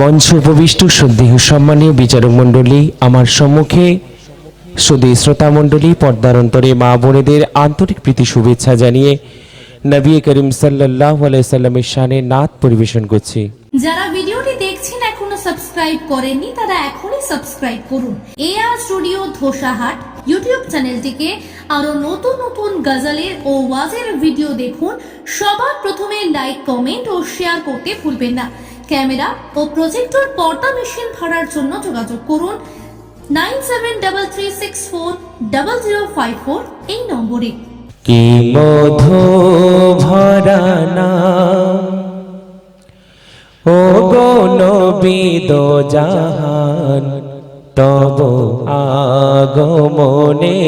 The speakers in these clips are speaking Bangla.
মঞ্চ উপবিষ্ট সন্দেহ সম্মানীয় বিচারক মণ্ডলী, আমার সম্মুখে শ্রোতা মণ্ডলী, পর্দার অন্তরে মা বোনেদের আন্তরিক প্রীতি শুভেচ্ছা জানিয়ে নবী করিম সাল্লাহ সাল্লামের শানে নাথ পরিবেশন করছি। যারা ভিডিওটি দেখছেন এখনও সাবস্ক্রাইব করেননি, তারা এখনই সাবস্ক্রাইব করুন। এআর স্টুডিও ধোসাহাট ইউটিউব চ্যানেলটিকে আরও নতুন নতুন গজালের ও ওয়াজের ভিডিও দেখুন। সবার প্রথমে লাইক, কমেন্ট ও শেয়ার করতে ভুলবেন না। ক্যামেরা ও প্রজেক্টর পর্দা মেশিন ভাড়ার জন্য যোগাযোগ করুন nine seven double three six four double zero five four এই নম্বরে। কি মধু ভরানা ও গো নবীদ জাহান তব আগমনে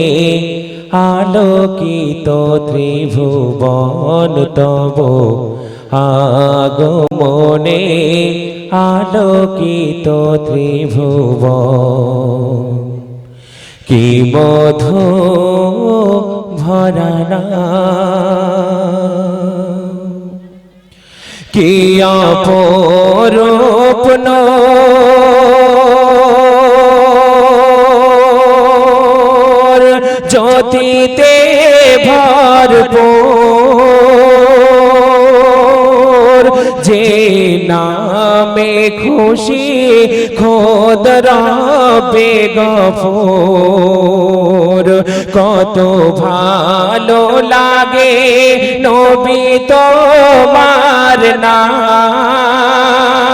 আলোকিত ত্রিভুবন, তব আগমনে আলোকিত ত্রিভুবন। কি মধু ভরানা। কি অপরূপন জ্যোতিতে ভরপুর। যে নামে খুশি খোদরা বেগফুর কত ভালো লাগে নবী তোমার নাম।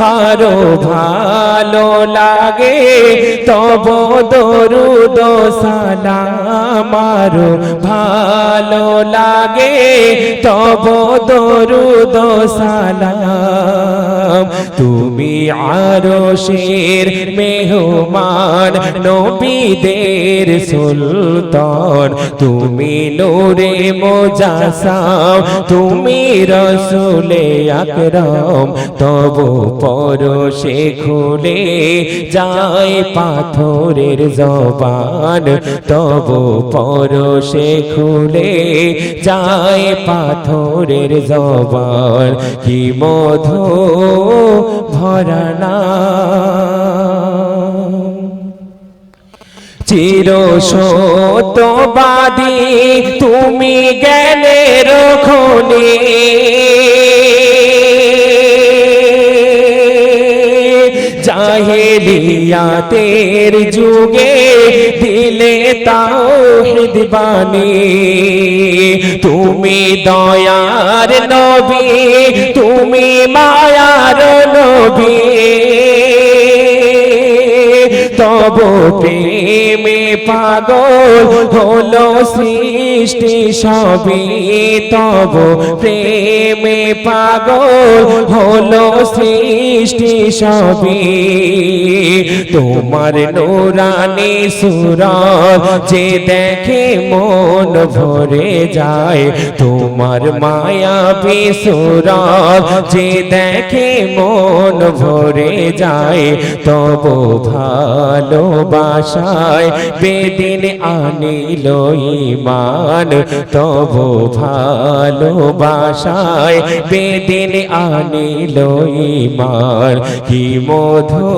আরও ভালো লাগে, তব দরুদ সালাম আরও ভালো লাগে, তব দরুদ সালাম। তুমি আরও শের মেহমান নবীদের সুলতান, তুমি নূরে মোজাসাম, তুমি রসুলে আকরম, তব পরশে খুলে যায় পাথরের জবান। তব পরশে খুলে যায় পাথরের জবান। কি মধু ভরানা চির সত্যবাদী তুমি জ্ঞানের খনি জাহেলিয়াতের যুগে দিলে তাওহিদ বাণী। তুমি দয়ার নবী তুমি মায়ার নবী। তব প্রেমে পাগল হলো সৃষ্টি সবই। তব প্রেমে পাগল হলো সৃষ্টি সবই। তোমার নোরানি সুরত যে দেখে মন ভরে যায়, তোমার মায়া বিসুরত যে দেখে মন ভরে যায়। তব ভালোবাসায় বেদিন আনিল ইমান তবু ভালোবাসায় বেদিন আনিল ইমান কি মধু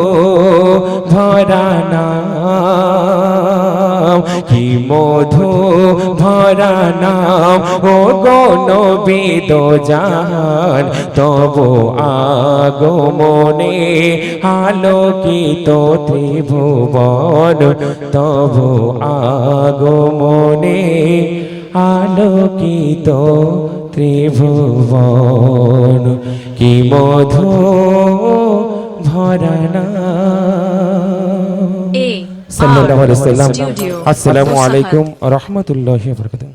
ভরানা কি মধু ভরানা ও গণবিদ জাহান তব আগমনে আলোকিত ত্রিভুবন, তব আগমনে আলোকিত ত্রিভুবন, কি মধু ভরানা A সাল্লাল্লাহু আলাইহি R সাল্লাম Studio আসসালামু আলাইকুম রহমতুল্লাহি ওয়া বারাকাতুহু